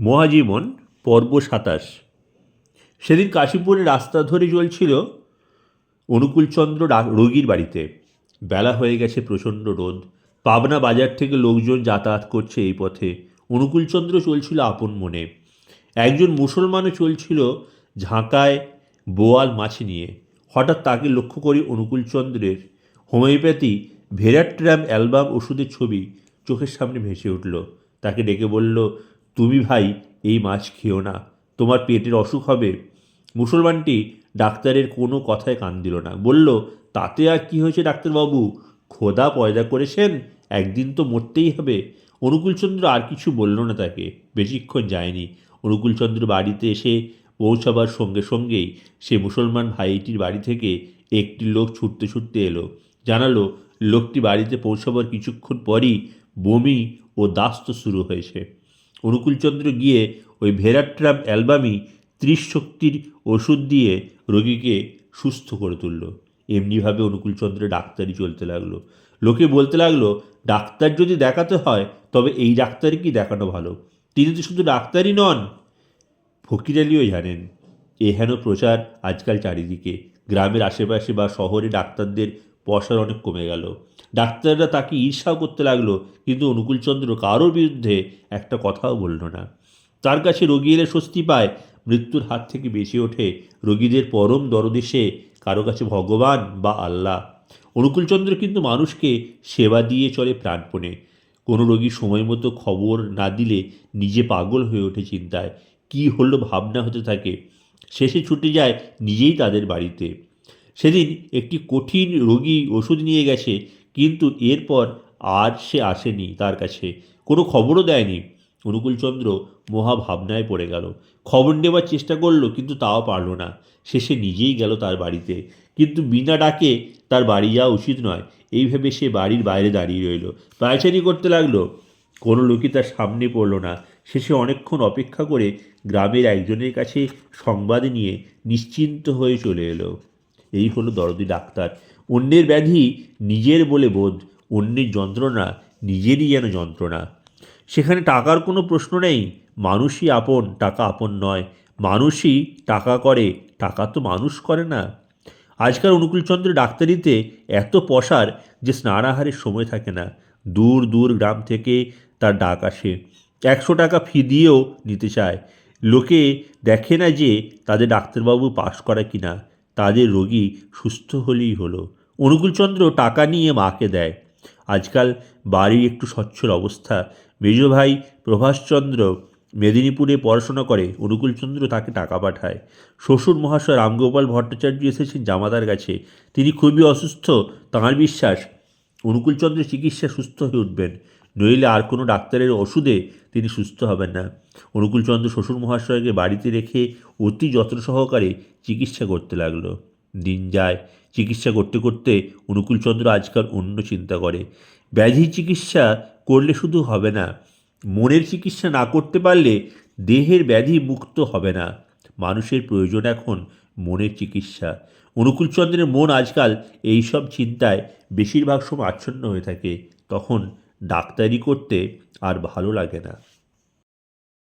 মহাজীবন, পর্ব সাতাশ। সেদিন কাশীপুরে রাস্তা ধরে চলছিল অনুকূলচন্দ্র রোগীর বাড়িতে। বেলা হয়ে গেছে প্রচণ্ড রোদ। পাবনা বাজার থেকে লোকজন যাতায়াত করছে এই পথে। অনুকূলচন্দ্র চলছিল আপন মনে। একজন মুসলমানও চলছিল ঝাঁকায় বোয়াল মাছ নিয়ে। হঠাৎ তাকে লক্ষ্য করি অনুকূলচন্দ্রের হোমিওপ্যাথি, ভেরাট্রাম অ্যালবাম ওষুধের ছবি চোখের সামনে ভেসে উঠল। তাকে ডেকে বলল তুমি ভাই, এই মাছ খেও না। তোমার পেটের অসুখ হবে। মুসলমানটি ডাক্তারের কোনো কথায় কান দিল না। বলল, তাতে আর কি হয়েছে ডাক্তারবাবু? খোদা পয়দা করেছেন, একদিন তো মরতেই হবে। অনুকূলচন্দ্র আর কিছু বলল না তাকে। বেশিক্ষণ যায়নি। অনুকূলচন্দ্র বাড়িতে এসে পৌঁছাবার সঙ্গে সঙ্গেই সে মুসলমান ভাইটির বাড়ি থেকে একটি লোক ছুটতে ছুটতে এলো। জানালো, লোকটি বাড়িতে পৌঁছাবার কিছুক্ষণ পরই বমি ও দাস্ত শুরু হয়েছে। অনুকূলচন্দ্র গিয়ে ওই ভেরাট্রাম অ্যালবামই শক্তির ওষুধ দিয়ে রোগীকে সুস্থ করে তুলল। এমনিভাবে অনুকূলচন্দ্রের ডাক্তারি চলতে লাগল। লোকে বলতে লাগল, ডাক্তার যদি দেখাতে হয়, তবে এই ডাক্তারই কি দেখানো ভালো? তিনি তো শুধু ডাক্তারই নন। ফকির আলীও জানেন এহেন প্রচার আজকাল চারিদিকে। গ্রামের আশেপাশে বা শহরে ডাক্তারদের পয়সার অনেক কমে গেল। ডাক্তাররা তাকে ঈর্ষাও করতে লাগল, কিন্তু অনুকূলচন্দ্র কারোর বিরুদ্ধে একটা কথাও বলল না। তার কাছে রোগী এলে স্বস্তি পায়, মৃত্যুর হাত থেকে বেঁচে ওঠে রোগীদের পরম দরদেশে, কারও কাছে ভগবান বা আল্লাহ। অনুকূলচন্দ্র কিন্তু মানুষকে সেবা দিয়ে চলে প্রাণপণে। কোনো রোগী সময় মতো খবর না দিলে নিজে পাগল হয়ে ওঠে চিন্তায়। কি হলো ভাবনা হতে থাকে। শেষে ছুটে যায় নিজেই তাদের বাড়িতে। সেদিন একটি কঠিন রোগী ওষুধ নিয়ে গেছে, কিন্তু এরপর আর সে আসেনি তার কাছে। কোনো খবরও দেয়নি। অনুকূলচন্দ্র মহা ভাবনায় পড়ে গেল। খবর নেবার চেষ্টা করল, কিন্তু তাও পারল না। শেষে নিজেই গেল তার বাড়িতে। কিন্তু বিনা ডাকে তার বাড়ি যাওয়া উচিত নয়। এই ভেবে সে বাড়ির বাইরে দাঁড়িয়ে রইল। পায়চারি করতে লাগল। কোনো লোকই তার সামনে পড়ল না। শেষে অনেকক্ষণ অপেক্ষা করে গ্রামের একজনের কাছে সংবাদ নিয়ে নিশ্চিন্ত হয়ে চলে এলো। এই হলো দরদি ডাক্তার। অন্যের ব্যাধি নিজের বলে বোধ, অন্যের যন্ত্রণা নিজেরই যেন যন্ত্রণা। সেখানে টাকার কোনো প্রশ্ন নেই, মানুষই আপন, টাকা আপন নয়। মানুষই টাকা করে, টাকা তো মানুষ করে না। আজকাল অনুকূলচন্দ্র ডাক্তারিতে এত পসার যে স্নানাহারের সময় থাকে না। দূর দূর গ্রাম থেকে তার ডাক আসে। একশো টাকা ফি দিয়েও নিতে চায়। লোকে দেখে না যে তাদের ডাক্তারবাবু পাশ করা কিনা। তাদের রোগী সুস্থ হলেই হলো। অনুকূলচন্দ্র টাকা নিয়ে মাকে দেয়। আজকাল বাড়ির একটু স্বচ্ছল অবস্থা। মেজ ভাই প্রভাষচন্দ্র মেদিনীপুরে পড়াশোনা করে। অনুকূলচন্দ্র তাকে টাকা পাঠায়। শ্বশুর মহাশয় রামগোপাল ভট্টাচার্য এসেছেন জামাতার কাছে। তিনি খুবই অসুস্থ, তাঁর বিশ্বাস অনুকূলচন্দ্রের চিকিৎসা সুস্থ হয়ে উঠবেন। নইলে আর কোনো ডাক্তারের ওষুধে তিনি সুস্থ হবেন না। অনুকূলচন্দ্র শ্বশুর মহাশয়কে বাড়িতে রেখে অতি যত্ন সহকারে চিকিৎসা করতে লাগল। দিন যায়, চিকিৎসা করতে করতে অনুকূলচন্দ্র আজকাল অন্য চিন্তা করে। ব্যাধি চিকিৎসা করলে শুধু হবে না, মনের চিকিৎসা না করতে পারলে দেহের ব্যাধি মুক্ত হবে না। মানুষের প্রয়োজন এখন মনের চিকিৎসা। অনুকূলচন্দ্রের মন আজকাল এই সব চিন্তায় বেশিরভাগ সময় আচ্ছন্ন হয়ে থাকে। তখন ডাক্তারি করতে আর ভালো লাগে না।